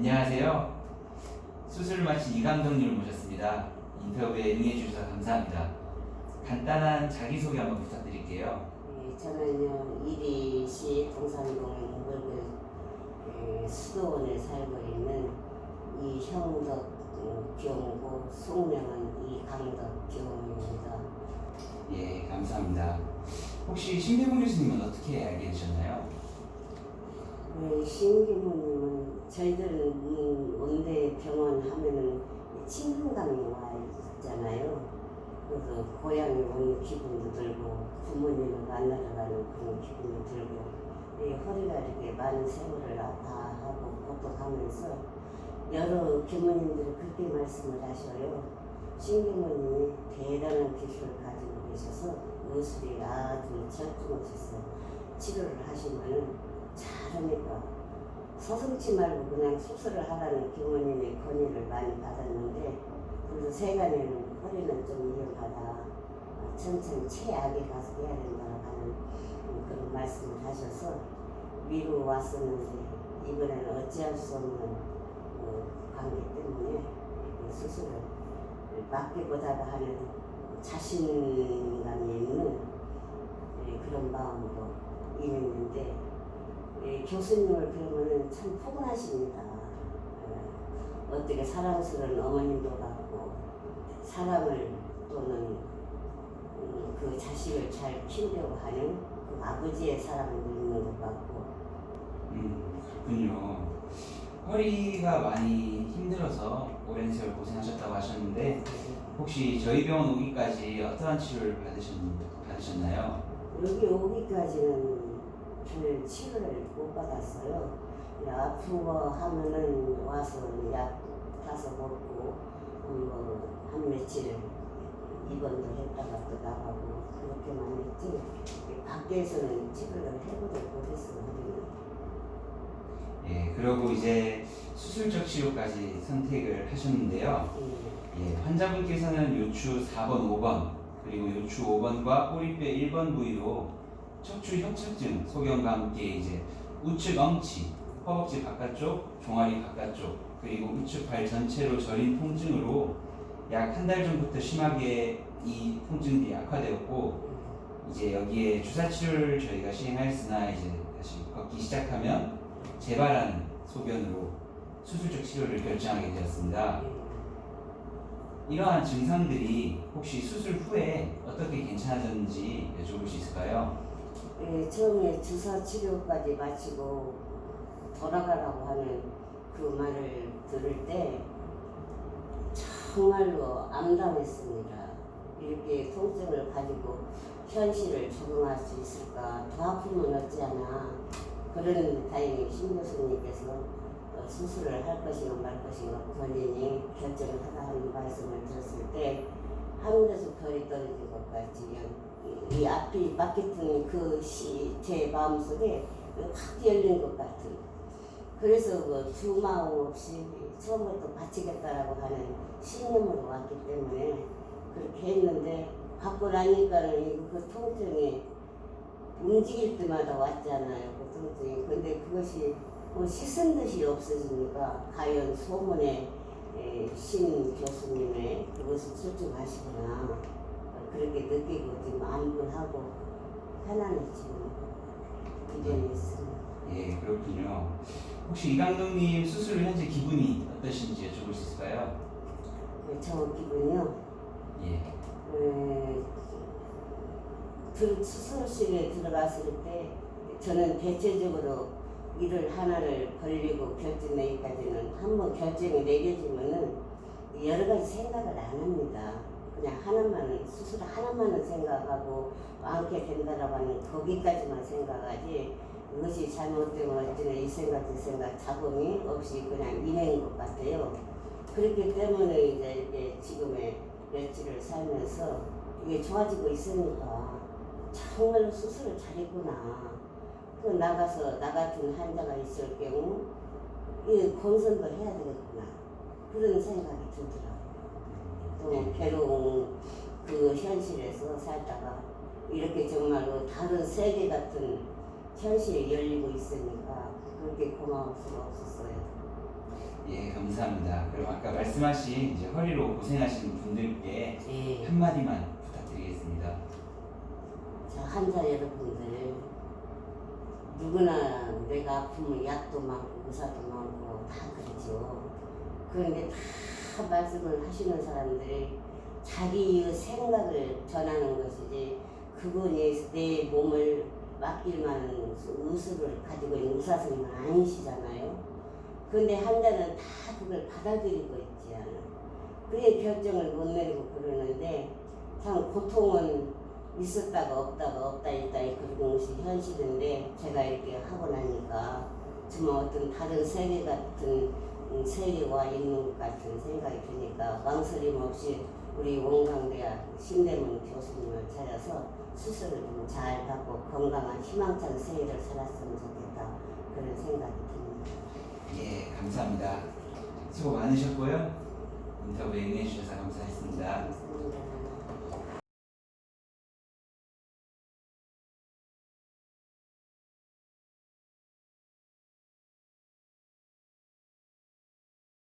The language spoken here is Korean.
안녕하세요. 수술을 마친 이 감독님을 모셨습니다. 인터뷰에 응해주셔서 감사합니다. 간단한 자기소개 한번 부탁드릴게요. 예, 저는요 이리시 동산동 물그 그 수도원에 살고 있는 이형덕 어, 경고 속명은 이강덕 경입니다. 예, 감사합니다. 혹시 신대문 교수님은 어떻게 알게 되셨나요? 네, 신기모님은 저희들은 음, 원대 병원 하면은 친근감이 와 있잖아요. 그래서 고향에 오는 기분도 들고 부모님을 만나러 가는 그런 기분도 들고 이 허리가 이렇게 많은 세월을 아파하고 고통하면서 여러 교모님들이 그렇게 말씀을 하셔요. 신기모님이 대단한 기술을 가지고 계셔서 의술이 아주 철두없어서 치료를 하시면은 잘하니까 서슴지 말고 그냥 수술을 하라는 교모님의 건의를 많이 받았는데 그래서 세간에는 허리는 좀 위험하다. 천천히 최악에 가서 해야 된다고 하는 그런 말씀을 하셔서 미루 왔었는데 이번에는 어찌할 수 없는 어, 관계 때문에 이 수술을 맡기보다가 하는 자신감이 있는 예, 그런 마음으로 임했는데 예, 교수님을 뵈면은 참 포근하십니다. 예, 어떻게 사랑스러운 어머님도 같고 사람을 또는 음, 그 자식을 잘 키우려고 하는 그 아버지의 사랑도 있는 것 같고 음, 그렇군요. 허리가 많이 힘들어서 오랜 세월 고생하셨다고 하셨는데 혹시 저희 병원 오기까지 어떠한 치료를 받으셨, 받으셨나요? 여기 오기까지는 별 치료를 못 받았어요. 아픈 거 하면은 와서 약 타서 먹고 뭐한 며칠 입원도 했다가 또 나가고 그렇게만 했지 밖에서는 치료를 해보지 못했어요. 예, 그러고 이제 수술적 치료까지 선택을 하셨는데요. 예. 예, 환자분께서는 요추 4번, 5번, 그리고 요추 5번과 꼬리뼈 1번 부위로 척추 협착증, 소견과 함께 이제 우측 엉치, 허벅지 바깥쪽, 종아리 바깥쪽, 그리고 우측 발 전체로 저린 통증으로 약 한 달 전부터 심하게 이 통증이 악화되었고 이제 여기에 주사 치료를 저희가 시행하였으나 이제 다시 걷기 시작하면 재발하는 소견으로 수술적 치료를 결정하게 되었습니다. 이러한 증상들이 혹시 수술 후에 어떻게 괜찮아졌는지 여쭤볼 수 있을까요? 예, 처음에 주사 치료까지 마치고 돌아가라고 하는 그 말을 들을 때 정말로 암담했습니다. 이렇게 통증을 가지고 현실을 적응할 수 있을까? 더 아프면 어찌하나? 그런 다행히 신 교수님께서 어, 수술을 할 것인가 말 것인가 본인이 결정을 하라 하는 말씀을 들었을 때 하늘에서 별이 떨어진 것 같이 이- 이 앞이 막혔던 그제 마음속에 확 열린 것 같은 그래서 그 두마음 없이 처음부터 바치겠다라고 하는 신념으로 왔기 때문에 그렇게 했는데 받고 나니까는 이그 통증이 움직일 때마다 왔잖아요 그 통증이. 근데 그것이 뭐 씻은 듯이 없어지니까 과연 소문에 에, 신 교수님의 그것을 출중하시구나 그렇게 느끼고 지금 안분하고 편안해지고 이전에 있습니다. 예, 그렇군요. 혹시 이 감독님 수술 후 현재 기분이 어떠신지 여쭤볼 수 있을까요? 네, 저 기분이요. 예, 에, 들 수술실에 들어갔을 때 저는 대체적으로 일을 하나를 벌리고 결정 내기까지는 한번 결정이 내려지면은 여러 가지 생각을 안 합니다. 그냥 하나만 수술 하나만은 생각하고 않게 된다라고 하는 거기까지만 생각하지 이것이 잘못되면 어찌나 이 생각 저 생각 잡음이 없이 그냥 인해인 것 같아요. 그렇기 때문에 이제 이렇게 지금의 며칠을 살면서 이게 좋아지고 있으니까 정말로 수술을 잘했구나. 그 나가서 나 같은 환자가 있을 경우 이 건선도 해야 되겠구나. 그런 생각이 들더라고요. 또 괴로운 그 현실에서 살다가 이렇게 정말로 다른 세계 같은 현실이 열리고 있으니까 그렇게 고마울 수가 없었어요. 예, 감사합니다. 그럼 아까 말씀하신 이제 허리로 고생하시는 분들께 예. 한마디만 부탁드리겠습니다. 자, 환자 여러분들 누구나 내가 아프면 약도 많고 의사도 많고 다 그러죠. 그런데 다 말씀을 하시는 사람들이 자기의 생각을 전하는 것이지 그분이 내 몸을 맡길 만한 의술을 가지고 있는 의사 선생님은 아니시잖아요. 그런데 환자는 다 그걸 받아들이고 있지 않아. 그래 결정을 못 내리고 그러는데 참 고통은 있었다가 없다가 없다 있다 그런 것이 현실인데 제가 이렇게 하고 나니까 정말 어떤 다른 세계 같은 음, 세계와 있는 것 같은 생각이 드니까 망설임 없이 우리 원광대학 신대문 교수님을 찾아서 수술을 좀 잘 받고 건강한 희망찬 생애를 살았으면 좋겠다 그런 생각이 듭니다. 예, 감사합니다. 수고 많으셨고요. 인터뷰에 응해주셔서 감사했습니다.